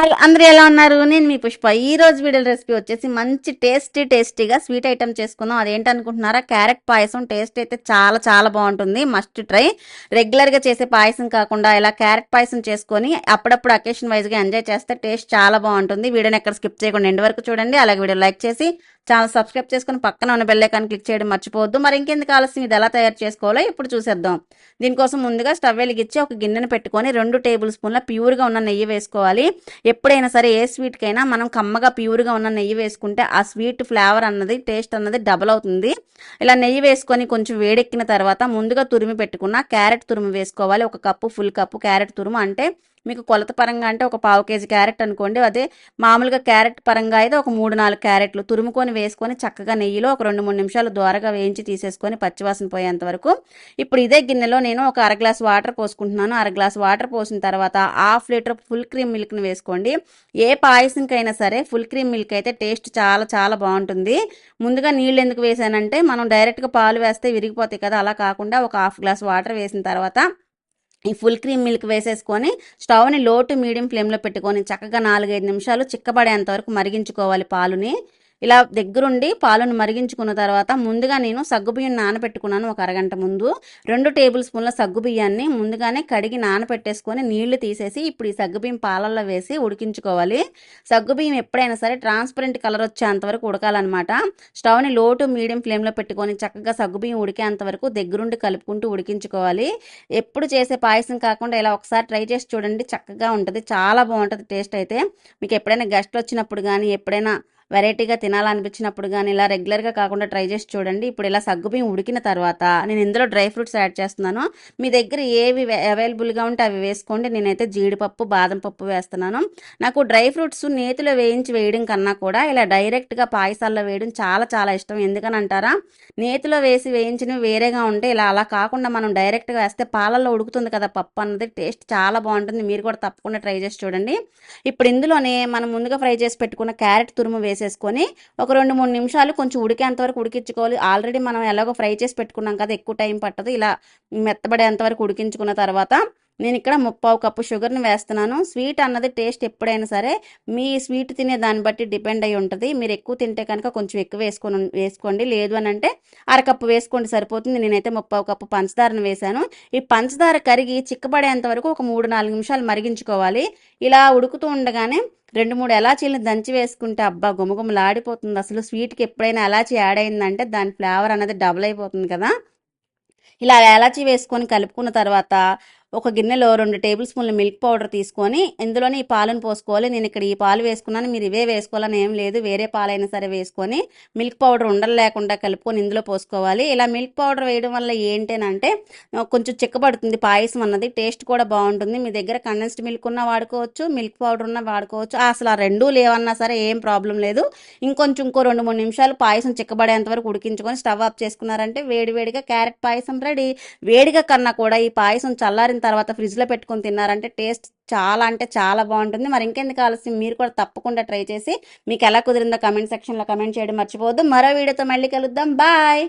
Hi అందరూ ఎలా ఉన్నారు? నేను మీ పుష్ప. ఈ రోజు వీడియో రెసిపీ వచ్చేసి మంచి టేస్టీ టేస్టీగా స్వీట్ ఐటమ్ చేసుకుందాం. అదేంటనుకుంటున్నారా? క్యారెట్ పాయసం టేస్ట్ అయితే చాలా చాలా బాగుంటుంది. మస్ట్ ట్రై రెగ్యులర్గా చేసే పాయసం కాకుండా ఇలా క్యారెట్ పాయసం చేసుకొని అప్పుడప్పుడు అకేషన్ వైజ్గా ఎంజాయ్ చేస్తే టేస్ట్ చాలా బాగుంటుంది. వీడియోని ఎక్కడ స్కిప్ చేయకుండా ఎండ్ వరకు చూడండి. అలాగే వీడియో లైక్ చేసి ఛానల్ సబ్స్క్రైబ్ చేసుకుని పక్కన ఉన్న బెల్ క్లిక్ చేయడం మర్చిపోవద్దు. మరి ఇంకెందుకు ఆలస్యం? ఇది ఎలా తయారు చేసుకోవాలో ఇప్పుడు చూసేద్దాం. దీనికోసం ముందుగా స్టవ్ వెలిగించి ఒక గిన్నెను పెట్టుకొని రెండు టేబుల్ స్పూన్ల ప్యూర్గా ఉన్న నెయ్యి వేసుకోవాలి. ఎప్పుడైనా సరే ఏ స్వీట్కైనా మనం కమ్మగా ప్యూర్గా ఉన్న నెయ్యి వేసుకుంటే ఆ స్వీట్ ఫ్లేవర్ అన్నది టేస్ట్ అన్నది డబల్ అవుతుంది. ఇలా నెయ్యి వేసుకొని కొంచెం వేడెక్కిన తర్వాత ముందుగా తురిమి పెట్టుకున్న క్యారెట్ తురుము వేసుకోవాలి. ఒక కప్పు ఫుల్ కప్పు క్యారెట్ తురుము అంటే మీకు కొలత పరంగా అంటే ఒక పావు కేజీ క్యారెట్ అనుకోండి అదే మామూలుగా క్యారెట్ పరంగా అయితే ఒక మూడు నాలుగు క్యారెట్లు తురుముకొని వేసుకొని చక్కగా నెయ్యిలో ఒక రెండు మూడు నిమిషాలు దోరగా వేయించి తీసేసుకొని పచ్చివాసన పోయేంత వరకు. ఇప్పుడు ఇదే గిన్నెలో నేను ఒక అర గ్లాస్ వాటర్ పోసుకుంటున్నాను. అర గ్లాస్ వాటర్ పోసిన తర్వాత హాఫ్ లీటర్ ఫుల్ క్రీమ్ మిల్క్ని వేసుకోండి. ఏ పాయసంకైనా సరే ఫుల్ క్రీమ్ మిల్క్ అయితే టేస్ట్ చాలా చాలా బాగుంటుంది. ముందుగా నీళ్ళు ఎందుకు వేసానంటే మనం డైరెక్ట్గా పాలు వేస్తే విరిగిపోతాయి కదా అలా కాకుండా ఒక హాఫ్ గ్లాస్ వాటర్ వేసిన తర్వాత ఈ ఫుల్ క్రీమ్ మిల్క్ వేసేసుకొని స్టవ్ని లో టు మీడియం ఫ్లేమ్లో పెట్టుకొని చక్కగా నాలుగైదు నిమిషాలు చిక్కబడేంత వరకు మరిగించుకోవాలి పాలుని. ఇలా దగ్గరుండి పాలను మరిగించుకున్న తర్వాత ముందుగా నేను సగ్గుబియ్యం నానబెట్టుకున్నాను ఒక అరగంట ముందు. రెండు టేబుల్ స్పూన్ల సగ్గుబియ్యాన్ని ముందుగానే కడిగి నానబెట్టేసుకొని నీళ్ళు తీసేసి ఇప్పుడు ఈ సగ్గుబియ్యం పాలల్లో వేసి ఉడికించుకోవాలి. సగ్గుబియ్యం ఎప్పుడైనా సరే ట్రాన్స్పరెంట్ కలర్ వచ్చేంత వరకు ఉడకాలన్నమాట. స్టవ్ని లో టు మీడియం ఫ్లేమ్లో పెట్టుకొని చక్కగా సగ్గుబియ్యం ఉడికేంత వరకు దగ్గరుండి కలుపుకుంటూ ఉడికించుకోవాలి. ఎప్పుడు చేసే పాయసం కాకుండా ఇలా ఒకసారి ట్రై చేసి చూడండి చక్కగా ఉంటుంది చాలా బాగుంటుంది టేస్ట్ అయితే. మీకు ఎప్పుడైనా గెస్ట్లు వచ్చినప్పుడు కానీ ఎప్పుడైనా వెరైటీగా తినాలనిపించినప్పుడు కానీ ఇలా రెగ్యులర్గా కాకుండా ట్రై చేసి చూడండి. ఇప్పుడు ఇలా సగ్గుబియ్యం ఉడికిన తర్వాత నేను ఇందులో డ్రై ఫ్రూట్స్ యాడ్ చేస్తున్నాను. మీ దగ్గర ఏవి అవైలబుల్గా ఉంటే అవి వేసుకోండి. నేనైతే జీడిపప్పు బాదం పప్పు వేస్తున్నాను. నాకు డ్రై ఫ్రూట్స్ నేతిలో వేయించి వేయడం కన్నా కూడా ఇలా డైరెక్ట్గా పాయసాల్లో వేయడం చాలా చాలా ఇష్టం. ఎందుకని అంటారా? నేతిలో వేసి వేయించినవి వేరేగా ఉంటే ఇలా అలా కాకుండా మనం డైరెక్ట్గా వేస్తే పాలల్లో ఉడుకుతుంది కదా పప్పు అన్నది టేస్ట్ చాలా బాగుంటుంది. మీరు కూడా తప్పకుండా ట్రై చేసి చూడండి. ఇప్పుడు ఇందులోనే మనం ముందుగా ఫ్రై చేసి పెట్టుకున్న క్యారెట్ తురుము వేసేసుకొని ఒక రెండు మూడు నిమిషాలు కొంచెం ఉడికేంతవరకు ఉడికించుకోవాలి. ఆల్రెడీ మనం ఎలాగో ఫ్రై చేసి పెట్టుకున్నాం కదా ఎక్కువ టైం పట్టదు. ఇలా మెత్తబడేంతవరకు ఉడికించుకున్న తర్వాత నేను ఇక్కడ ముప్పావు కప్పు షుగర్ని వేస్తున్నాను. స్వీట్ అన్నది టేస్ట్ ఎప్పుడైనా సరే మీ స్వీట్ తినే దాన్ని బట్టి డిపెండ్ అయి ఉంటుంది. మీరు ఎక్కువ తింటే కనుక కొంచెం ఎక్కువ వేసుకొని వేసుకోండి. లేదు అని అంటే అరకప్పు వేసుకోండి సరిపోతుంది. నేనైతే ముప్పావు కప్పు పంచదారను వేశాను. ఈ పంచదార కరిగి చిక్కబడేంత వరకు ఒక మూడు నాలుగు నిమిషాలు మరిగించుకోవాలి. ఇలా ఉడుకుతూ ఉండగానే రెండు మూడు ఎలాచీలను దంచి వేసుకుంటే అబ్బా గుమగుమలాడిపోతుంది. అసలు స్వీట్కి ఎప్పుడైనా ఎలాచి యాడ్ అయిందంటే దాని ఫ్లేవర్ అనేది డబుల్ అయిపోతుంది కదా. ఇలా ఎలాచి వేసుకొని కలుపుకున్న తర్వాత ఒక గిన్నెలో రెండు టేబుల్ స్పూన్ల మిల్క్ పౌడర్ తీసుకొని ఇందులోనే ఈ పాలను పోసుకోవాలి. నేను ఇక్కడ ఈ పాలు వేసుకున్నాను. మీరు ఇవే వేసుకోవాలని ఏం లేదు. వేరే పాలైనా సరే వేసుకొని మిల్క్ పౌడర్ ఉండలు లేకుండా కలుపుకొని ఇందులో పోసుకోవాలి. ఇలా మిల్క్ పౌడర్ వేయడం వల్ల ఏంటంటే కొంచెం చిక్కబడుతుంది పాయసం అన్నది. టేస్ట్ కూడా బాగుంటుంది. మీ దగ్గర కండెన్స్డ్ మిల్క్ ఉన్న వాడుకోవచ్చు మిల్క్ పౌడర్ ఉన్న వాడుకోవచ్చు. అసలు ఆ రెండూ లేవన్నా సరే ఏం ప్రాబ్లం లేదు. ఇంకొంచెం ఇంకో రెండు మూడు నిమిషాలు పాయసం చిక్కబడేంత వరకు ఉడికించుకొని స్టవ్ ఆఫ్ చేసుకున్నారంటే వేడివేడిగా క్యారెట్ పాయసం రెడీ. వేడిగా కన్నా కూడా ఈ పాయసం చల్లారిన తర్వాత ఫ్రిడ్జ్లో పెట్టుకొని తిన్నారంటే టేస్ట్ చాలా అంటే చాలా బాగుంటుంది. మరి ఇంకెందుకు ఆలస్యం? మీరు కూడా తప్పకుండా ట్రై చేసి మీకు ఎలా కుదిరిందో కమెంట్ సెక్షన్లో కమెంట్ చేయడం మర్చిపోవద్దు. మరో వీడియోతో మళ్ళీ కలుద్దాం. బాయ్!